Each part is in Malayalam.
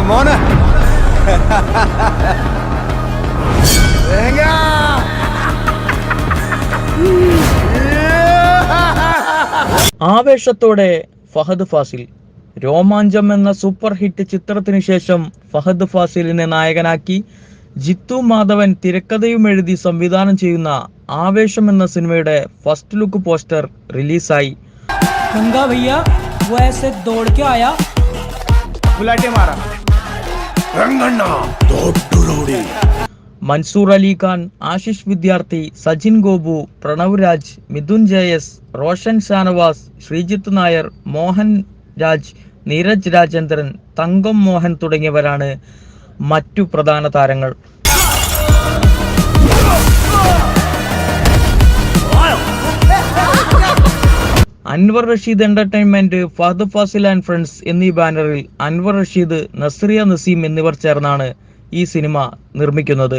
മോനെ. തേങ്ങ. ആവേശത്തോടെ ഫഹദ് ഫാസിൽ. രോമാഞ്ചം എന്ന സൂപ്പർ ഹിറ്റ് ചിത്രത്തിന് ശേഷം ഫഹദ് ഫാസിലിനെ നായകനാക്കി. ജിത്തു മാധവൻ തിരക്കഥയും എഴുതി സംവിധാനം ചെയ്യുന്ന ആവേശം എന്ന സിനിമയുടെ ഫസ്റ്റ് ലുക്ക് പോസ്റ്റർ റിലീസായി. ഗംഗാ ഭയ്യ വയസ്സെ ദോഡ് മൻസൂർ അലി ഖാൻ ആശിഷ് വിദ്യാർത്ഥി സജിൻ ഗോപു പ്രണവ് രാജ് മിഥുൻ ജയസ് റോഷൻ ഷാനവാസ് ശ്രീജിത്ത് നായർ മോഹൻ രാജ് നീരജ് രാജേന്ദ്രൻ തങ്കം മോഹൻ തുടങ്ങിയവരാണ് മറ്റു പ്രധാന താരങ്ങൾ. Anwar Rasheed entertainment Fahadh Faasil and friends എന്നീ ബാനറിൽ അൻവർ റഷീദ് നസ്രിയ നസീം എന്നിവർ ചേർന്നാണ് ഈ സിനിമ നിർമ്മിക്കുന്നത്.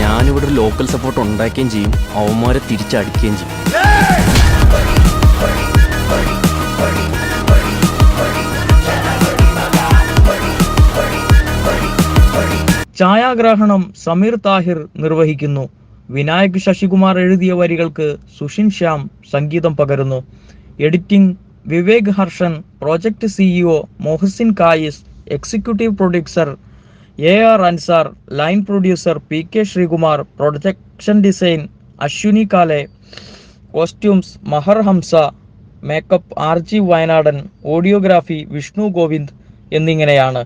ഞാനിവിടെ ഒരു ലോക്കൽ സപ്പോർട്ട് ഉണ്ടാക്കുകയും ചെയ്യും. അവന്മാരെ തിരിച്ചടിക്കുകയും ചെയ്യും. ഛായാഗ്രഹണം സമീർ താഹിർ നിർവഹിക്കുന്നു. വിനായക് ശശികുമാർ എഴുതിയ വരികൾക്ക് സുഷിൻ ശ്യാം സംഗീതം പകരുന്നു. Editing Vivek Harshan project CEO Mohasin Kais executive producer A R Ansar line producer P K Sreekumar production design Ashwini Kale costumes Mahar Hamsa makeup R G Wayanadan audiography Vishnu Govind എന്നിങ്ങനെയാണ്.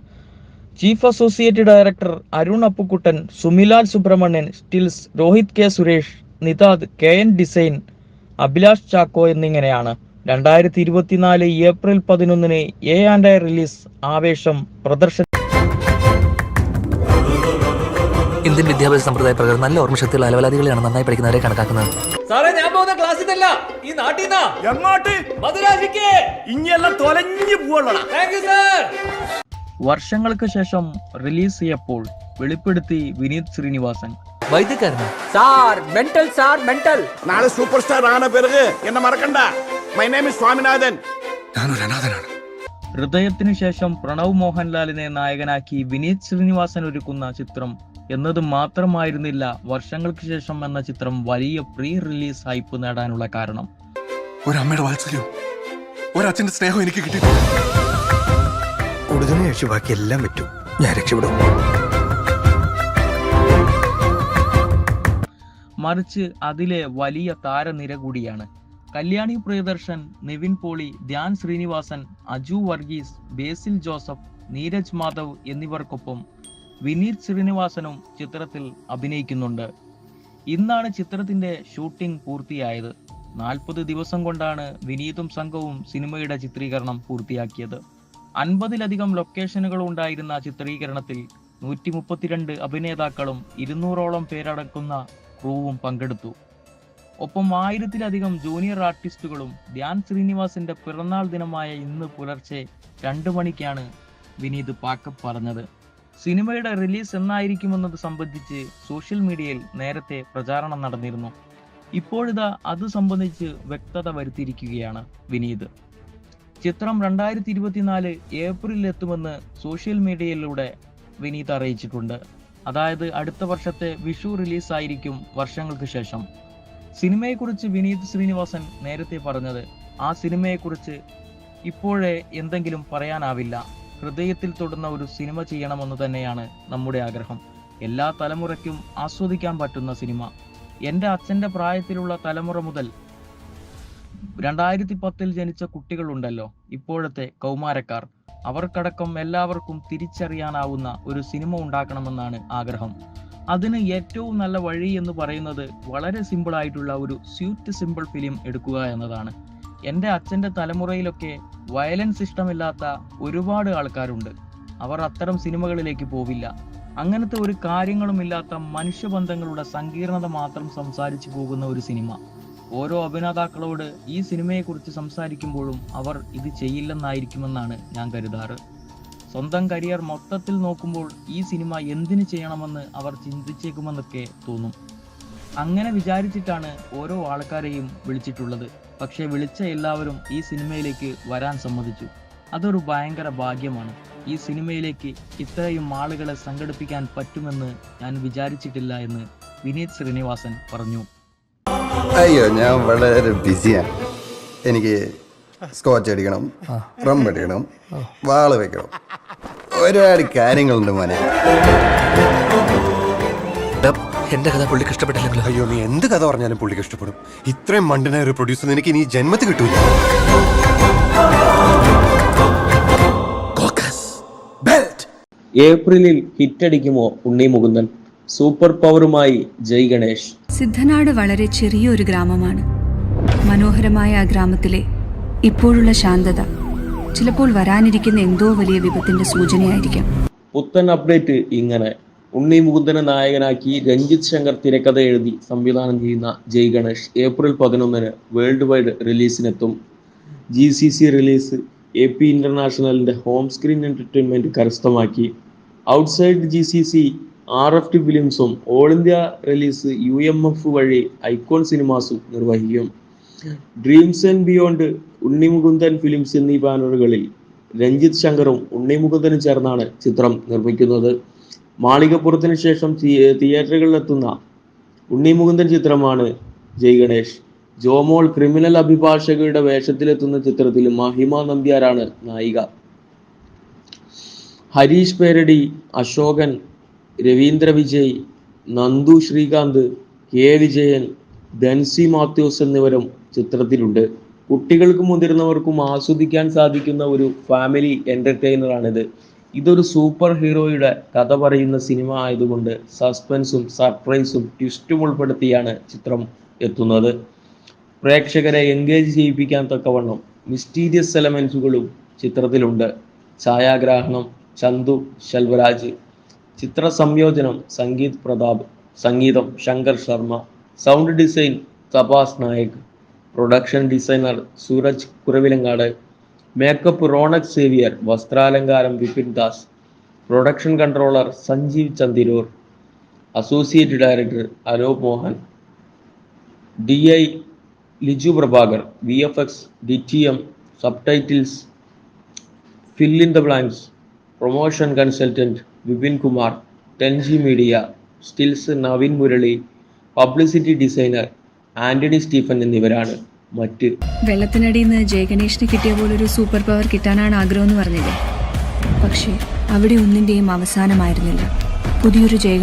Chief associate director Arun Appukuttan Sumilal Subrahmanian stills Rohit K Suresh Nithad K N design Abhilash Chacko എന്നിങ്ങനെയാണ്. രണ്ടായിരത്തി ഇരുപത്തിനാല് ഏപ്രിൽ പതിനൊന്നിന് എ ആൻഡ് ഐ റിലീസ് ആവേശം പ്രദർശന ഇന്ത്യൻ വിദ്യാഭ്യാസ സമ്പ്രദായ പ്രകാരം നല്ല ഓർമ്മശക്തിയുള്ള അലവലാദികളെയാണ് നന്നായി പഠിക്കുന്നവരെ കണക്കാക്കുന്നത്. സാറേ ഞാൻ പോകുന്ന ക്ലാസ്സിൽ ഈ നാട്ടിൽ നിന്നാ? എങ്ങോട്ട്? മധുരാശിക്ക് ഇനിയെല്ലാം തൊലഞ്ഞു പോവള്ളടാ. താങ്ക് യു സാർ വർഷങ്ങൾക്ക് ശേഷം റിലീസ് ചെയ്യപ്പോൾ വെളിപ്പെടുത്തി വിനീത് ശ്രീനിവാസൻ. വൈദ്യക്കാരനാ? സാർ മെന്റൽ സാർ മെന്റൽ നാളെ സൂപ്പർ സ്റ്റാർ ആണ് പിറകെ എന്നെ മറക്കണ്ട. മൈ നെയിം ഇസ് സ്വാമിനാഥൻ ഹൃദയത്തിനു ശേഷം പ്രണവ് മോഹൻലാലിനെ നായകനാക്കി വിനീത് ശ്രീനിവാസൻ ഒരുക്കുന്ന ചിത്രം എന്നത് മാത്രമായിരുന്നില്ല വർഷങ്ങൾക്ക് ശേഷം എന്ന ചിത്രം വലിയ പ്രീ റിലീസ് ഹൈപ്പ് നേടാനുള്ള കാരണം. ഒരു അമ്മയുടെ വാത്സല്യവും ഒരച്ഛന്റെ സ്നേഹം എനിക്ക് കിട്ടി. കൂടുതലും കഴിച്ചു ബാക്കി എല്ലാം പറ്റും ഞാൻ രക്ഷപ്പെടും. മറിച്ച് അതിലെ വലിയ താരനിര കൂടിയാണ് കല്യാണി പ്രിയദർശൻ നിവിൻ പോളി ധ്യാൻ ശ്രീനിവാസൻ അജു വർഗീസ് ബേസിൽ ജോസഫ് നീരജ് മാധവ് എന്നിവർക്കൊപ്പം വിനീത് ശ്രീനിവാസനും ചിത്രത്തിൽ അഭിനയിക്കുന്നുണ്ട്. ഇന്നാണ് ചിത്രത്തിന്റെ ഷൂട്ടിംഗ് പൂർത്തിയായത്. നാൽപ്പത് ദിവസം കൊണ്ടാണ് വിനീതും സംഘവും സിനിമയുടെ ചിത്രീകരണം പൂർത്തിയാക്കിയത്. അൻപതിലധികം ലൊക്കേഷനുകൾ ഉണ്ടായിരുന്ന ചിത്രീകരണത്തിൽ നൂറ്റി മുപ്പത്തിരണ്ട് അഭിനേതാക്കളും ഇരുന്നൂറോളം പേരടക്കുന്ന ക്രൂവും പങ്കെടുത്തു. ഒപ്പം ആയിരത്തിലധികം ജൂനിയർ ആർട്ടിസ്റ്റുകളും ധ്യാൻ ശ്രീനിവാസിന്റെ പിറന്നാൾ ദിനമായ ഇന്ന് പുലർച്ചെ രണ്ടു മണിക്കാണ് വിനീത് പാക്കപ്പ് പറഞ്ഞത്. സിനിമയുടെ റിലീസ് എന്നായിരിക്കുമെന്നത് സംബന്ധിച്ച് സോഷ്യൽ മീഡിയയിൽ നേരത്തെ പ്രചാരണം നടന്നിരുന്നു. ഇപ്പോഴിതാ അത് സംബന്ധിച്ച് വ്യക്തത വരുത്തിയിരിക്കുകയാണ് വിനീത്. ചിത്രം രണ്ടായിരത്തി ഇരുപത്തിനാല് ഏപ്രിലിൽ എത്തുമെന്ന് സോഷ്യൽ മീഡിയയിലൂടെ വിനീത് അറിയിച്ചിട്ടുണ്ട്. അതായത് അടുത്ത വർഷത്തെ വിഷു റിലീസായിരിക്കും വർഷങ്ങൾക്ക് ശേഷം. സിനിമയെക്കുറിച്ച് വിനീത് ശ്രീനിവാസൻ നേരത്തെ പറഞ്ഞത് ആ സിനിമയെക്കുറിച്ച് ഇപ്പോഴേ എന്തെങ്കിലും പറയാനാവില്ല. ഹൃദയത്തിൽ തൊടുന്ന ഒരു സിനിമ ചെയ്യണമെന്ന് തന്നെയാണ് നമ്മുടെ ആഗ്രഹം. എല്ലാ തലമുറയ്ക്കും ആസ്വദിക്കാൻ പറ്റുന്ന സിനിമ. എന്റെ അച്ഛന്റെ പ്രായത്തിലുള്ള തലമുറ മുതൽ രണ്ടായിരത്തി പത്തിൽ ജനിച്ച കുട്ടികളുണ്ടല്ലോ ഇപ്പോഴത്തെ കൗമാരക്കാർ. അവർക്കടക്കം എല്ലാവർക്കും തിരിച്ചറിയാനാവുന്ന ഒരു സിനിമ ഉണ്ടാക്കണമെന്നാണ് ആഗ്രഹം. അതിന് ഏറ്റവും നല്ല വഴി എന്ന് പറയുന്നത് വളരെ സിമ്പിൾ ആയിട്ടുള്ള ഒരു സ്വീറ്റ് സിമ്പിൾ ഫിലിം എടുക്കുക എന്നതാണ്. എന്റെ അച്ഛന്റെ തലമുറയിലൊക്കെ വയലൻസ് ഇഷ്ടമില്ലാത്ത ഒരുപാട് ആൾക്കാരുണ്ട്. അവർ അത്തരം സിനിമകളിലേക്ക് പോവില്ല. അങ്ങനത്തെ ഒരു കാര്യങ്ങളുമില്ലാത്ത മനുഷ്യബന്ധങ്ങളുടെ സങ്കീർണത മാത്രം സംസാരിച്ചു പോകുന്ന ഒരു സിനിമ. ഓരോ അഭിനേതാക്കളോട് ഈ സിനിമയെക്കുറിച്ച് സംസാരിക്കുമ്പോഴും അവർ ഇത് ചെയ്യില്ലെന്നായിരിക്കുമെന്നാണ് ഞാൻ കരുതാറ്. സ്വന്തം കരിയർ മൊത്തത്തിൽ നോക്കുമ്പോൾ ഈ സിനിമ എന്തിനു ചെയ്യണമെന്ന് അവർ ചിന്തിച്ചേക്കുമെന്നൊക്കെ തോന്നും. അങ്ങനെ വിചാരിച്ചിട്ടാണ് ഓരോ ആൾക്കാരെയും വിളിച്ചിട്ടുള്ളത്. പക്ഷേ വിളിച്ച എല്ലാവരും ഈ സിനിമയിലേക്ക് വരാൻ സമ്മതിച്ചു. അതൊരു ഭയങ്കര ഭാഗ്യമാണ്. ഈ സിനിമയിലേക്ക് ഇത്രയും ആളുകളെ സംഘടിപ്പിക്കാൻ പറ്റുമെന്ന് ഞാൻ വിചാരിച്ചിട്ടില്ല എന്ന് വിനീത് ശ്രീനിവാസൻ പറഞ്ഞു. അയ്യോ ഞാൻ വളരെ ബിസിയാണ്. എനിക്ക് സ്കോച്ച് അടിക്കണം റം അടിക്കണം വാൾ വെക്കണം. ഒരുപാട് കാര്യങ്ങളുണ്ട് മോനെ. എന്റെ കഥ പുള്ളിക്ക് ഇഷ്ടപ്പെട്ടില്ലെങ്കിലോ? അയ്യോ നീ എന്ത് കഥ പറഞ്ഞാലും പുള്ളിക്ക് ഇഷ്ടപ്പെടും. ഇത്രയും മണ്ടനായ ഒരു പ്രൊഡ്യൂസർ നിനക്ക് ഇനി ജന്മത്തിൽ കിട്ടൂല. ഏപ്രിലിൽ ഹിറ്റടിക്കുമോ ഉണ്ണി മുകുന്ദൻ? സൂപ്പർ പവറുമായി ജയ് ഗണേഷ്. സിദ്ധനാട് വളരെ ചെറിയൊരു ഗ്രാമമാണ്. മനോഹരമായ ആ ഗ്രാമത്തിലെ ഇപ്പോഴുള്ള ശാന്തത. ചിലപ്പോൾ വരാനിരിക്കുന്ന എന്തോ വലിയ വിപത്തിന്റെ സൂചനയായിരിക്കാം. പുത്തൻ അപ്ഡേറ്റ് ഇങ്ങനെ. ഉണ്ണി മുകുന്ദനെ നായകനാക്കി രഞ്ജിത് ശങ്കർ തിരക്കഥ എഴുതി സംവിധാനം ചെയ്യുന്ന ജയ് ഗണേഷ് ഏപ്രിൽ പതിനൊന്നിന് world wide റിലീസിനെത്തും. G C C release A P ഇന്റർനാഷണലിന്റെ home screen entertainment കരസ്ഥമാക്കി. Outside G C C R F T ഫിലിംസും all India release U M F വഴി ഐക്കോൺ സിനിമാസും നിർവഹിക്കും. Dreams and beyond Unni Mukundan films എന്നീ ബാനറുകളിൽ രഞ്ജിത് ശങ്കറും ഉണ്ണി മുകുന്ദനും ചേർന്നാണ് ചിത്രം നിർമ്മിക്കുന്നത്. മാളികപ്പുറത്തിന് ശേഷം തിയേറ്ററുകളിലെത്തുന്ന ഉണ്ണി മുകുന്ദൻ ചിത്രമാണ് ജയ് ഗണേഷ്. ജോമോൾ ക്രിമിനൽ അഭിഭാഷകയുടെ വേഷത്തിലെത്തുന്ന ചിത്രത്തിൽ മഹിമ നമ്പ്യാരാണ് നായിക. ഹരീഷ് പേരടി അശോകൻ രവീന്ദ്ര വിജയ് നന്ദു ശ്രീകാന്ത് കെ വിജയൻ ധൻസി മാത്യൂസ് എന്നിവരും ചിത്രത്തിലുണ്ട്. കുട്ടികൾക്കും മുതിർന്നവർക്കും ആസ്വദിക്കാൻ സാധിക്കുന്ന ഒരു ഫാമിലി എന്റർടൈനറാണിത് ഇതൊരു സൂപ്പർ ഹീറോയുടെ കഥ പറയുന്ന സിനിമ ആയതുകൊണ്ട് സസ്പെൻസും സർപ്രൈസും ട്വിസ്റ്റും ഉൾപ്പെടുത്തിയാണ് ചിത്രം എത്തുന്നത്. പ്രേക്ഷകരെ എൻഗേജ് ചെയ്യിപ്പിക്കാൻ തക്കവണ്ണം മിസ്റ്റീരിയസ് എലമെൻസുകളും ചിത്രത്തിലുണ്ട്. ഛായാഗ്രാഹണം ചന്തു ശെൽവരാജ് ചിത്ര സംയോജനം സംഗീത് പ്രതാപ് സംഗീതം Shankar Sharma sound design Tapas Nayak production designer Suraj Kuravilangad makeup Ronak Xavier വസ്ത്രാലങ്കാരം Vipin Das production controller Sanjeev Chandiroor associate director Alok Mohan D I Liju Prabhakar V F X D T M subtitles fill in the blanks promotion consultant Vipin Kumar Tenji media stills Naveen Murali publicity designer Antony Stephen എന്നിവരാണ് മറ്റ് വെള്ളത്തിനടിയിൽ നിന്ന് ജയഗണേഷിന് കിട്ടിയ ഒരു സൂപ്പർ പവർ കിട്ടാനാണ് ആഗ്രഹം എന്ന് പറഞ്ഞില്ലേ? പക്ഷേ അവിടെ ഒന്നിന്റെയും അവസാനമായിരുന്നില്ല. പുതിയൊരു ജയഗണേഷ്